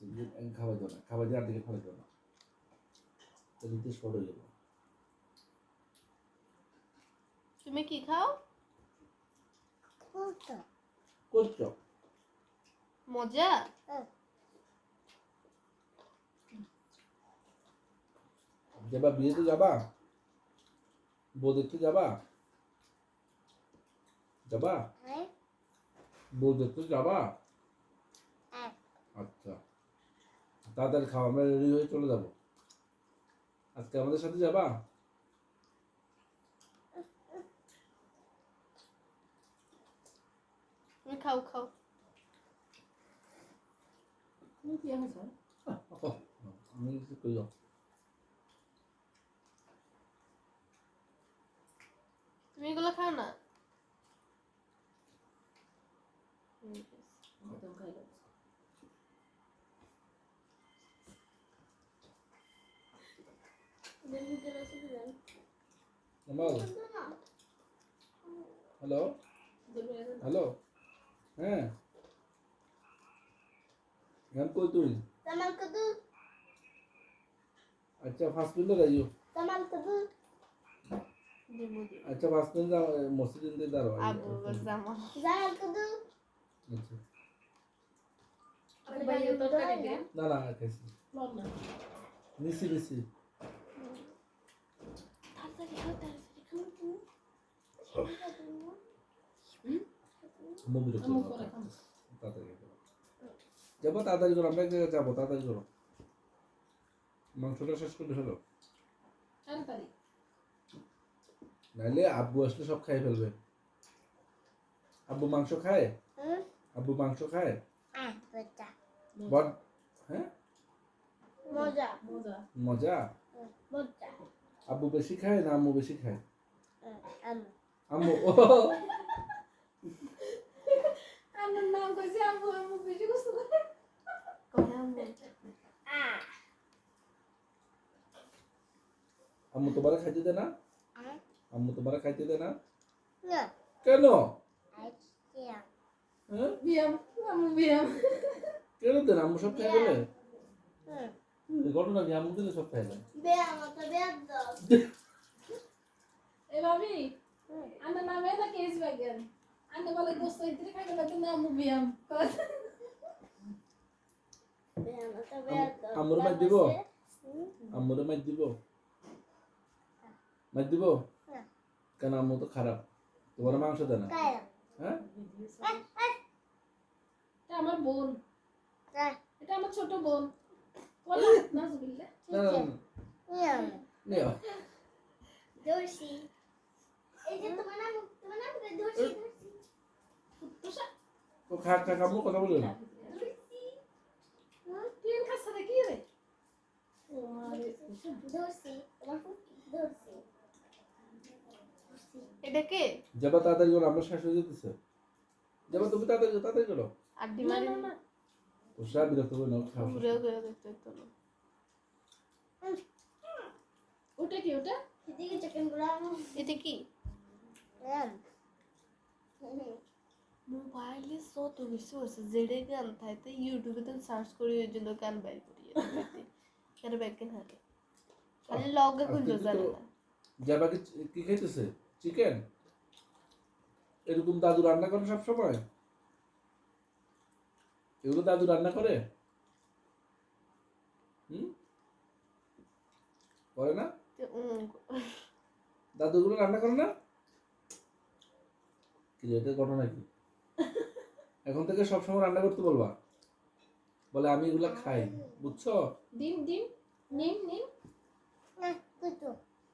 আচ্ছা খাবার দাও না খাবার দিয়ে দাও না। তাহলে তো শর্ট হয়ে যাবে। তুমি কি খাও? করছ মজা? যাবা বিয়েতে যাবা? বউ দেখতে যাবা? যাবা? হ্যাঁ। বউ দেখতে যাবা? হ্যাঁ। আচ্ছা। তাড়াতাড়ি খাওয়া আমরা রেডি হয়ে চলে যাব। আজকে আমাদের সাথে যাবা? তুমি খাও খাও। আমি কিছু করি। তুমি এগুলো খাও না? হ্যালো হ্যালো হ্যাঁ। এখন কই তুই? Tamal kudu, আচ্ছা যাইও tamal kudu. দেবো দেবো আচ্ছা ফার্স্ট মিনিট মসজিদ দিয়ে দাঁড়াও আবু জামা kudu. আচ্ছা। niya? না না খাইছি নিছি নিছি তাড়াতাড়ি খাও তাড়াতাড়ি খাও মুভি দেখতে তাড়াতাড়ি করো। যাব তাড়াতাড়ি করো আমরা যাব তাড়াতাড়ি করো। মাংসটা শেষ করে ফেলো নাইলে আব্বু আসলে সব খাই ফেলবে। আব্বু মাংস খায়? আব্বু মাংস খায়? baca. বড হ্যাঁ? Moja. মজা। Moja. আব্বু বেশি খায় না আম্মু বেশি খায়? Um, আম্মু। ও আমার নাম কইছে আম্মু আম্মু বেশি কষ্ট করে কহে আম্মু ah. আম্মু তোমার খাইতে দে না Ah. আম্মু তোমার খাইতে দে না কেন I হ্যাঁ বিয়াম আম্মু বিয়াম কেন দেন আম্মু সব খাই Hmm. ঘটনা কি আম্মু দিলে সব খাই ফেলে Veamos, veamos. এ ভাবি আমার নামে না কেস বাগেন আন্নে বলে দোস্ত ইতরে খাইবে না তুমি আম্মু BIAM Veamos, veamos. Amor, mas digo. দিব? মাইর দিব? কেন আম্মু তো খারাপ। তোমার মাংস দেয় না? হ্যাঁ? এটা আমার বোন. এটা আমার ছোট বোন। না না না. এই যে তোমার নাম তোমার নাম তো খা খা আম্মু কথা বলে না। তুই খাসা কি রে ও আরে এটা কে যাবা তাড়াতাড়ি করো আমরা শেষ হয়ে যেতেছে। যাবা তুমি তাড়াতাড়ি করো আড্ডি না না তো বিরক্ত করে নাও খাও। ঘুরেও ঘুরেও দেখতে দেখতে ওটা কি ওটা? এদিকে চিকেনগুলো এটা কি? Yan. মোবাইলে যত বেশি হচ্ছে জেডে গান থাইতে ইউটিউবে তো সার্চ করি ওই জন্য গান বাইর করি কেন কেন হাতে খালি লগে জানে না যাবা কি কি খাইতেছে চিকেন এরকম দাদু রান্না করে সব সময় এগুলো দাদু রান্না করে হুম করে না দাদুগুলো রান্না করে না কি এটা ঘটনা কি এখন থেকে সবসময় রান্না করতে বলবা। বলে আমি এগুলা খাই। বুঝছ? ডিম ডিম নিম নিম।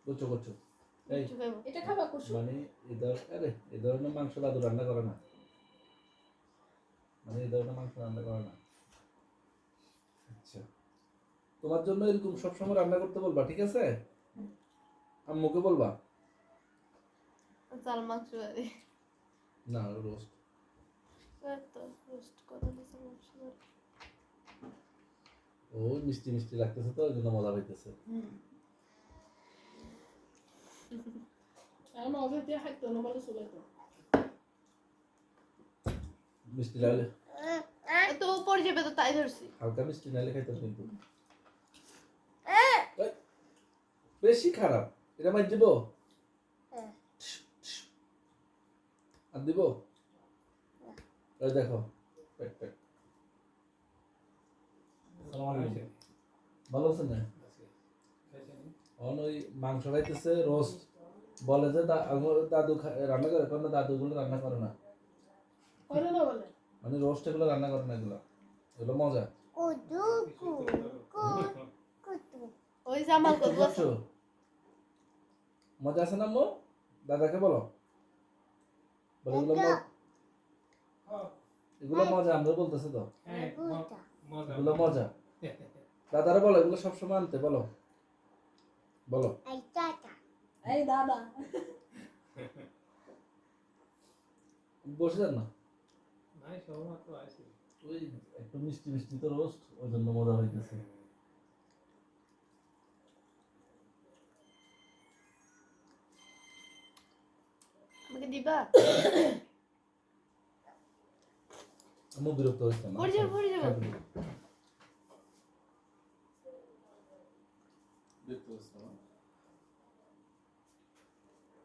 বুঝছ করছ এই এটা খাবা কুসু মানে এ আরে এ ধরনের মাংস দাদু রান্না করে না। মানে এই ধরনের মাংস রান্না করে না। আচ্ছা। তোমার জন্য এরকম সবসময় রান্না করতে বলবা ঠিক আছে? আম্মুকে বলবা। চাল মাংস না রোস্ট তো রোস্ট করে দিছে মাংস বাড়ি ও মিষ্টি মিষ্টি লাগতেছে তো জন্য মজা পাইতেছে। মিষ্টি লাগলে? তো ও পড়ে যাবে তো তাই ধরছি। হালকা মিষ্টি নাইলে খাইতে কিন্তু। এই, বেশি খারাপ। এটা মার দিব? আর দিব? ওই দেখো। পেট পেট ভালো আছে না? অন ওই মাংস খাইতেছে রোস্ট বলে যে দাদু রান্না করে কোনো দাদু গুলো রান্না করে না। করে না বলে। মানে রোস্ট এগুলো রান্না করে না এগুলো। এগুলো মজা। ওই জামাল মজা আছে না মো দাদাকে বলো। বলো এগুলো মজা আমরা বলতেছে তো। এগুলো মজা। দাদারা বলো এগুলো সবসময় আনতে বলো। বলো। এই দাদা। বসে যান না। ওই একটু মিষ্টি মিষ্টি তো রোস্ট ওই জন্য মজা হইতেছে। আমাকে দিবা? আম্মু বিরক্ত হয়েছে না পড়ে যাবে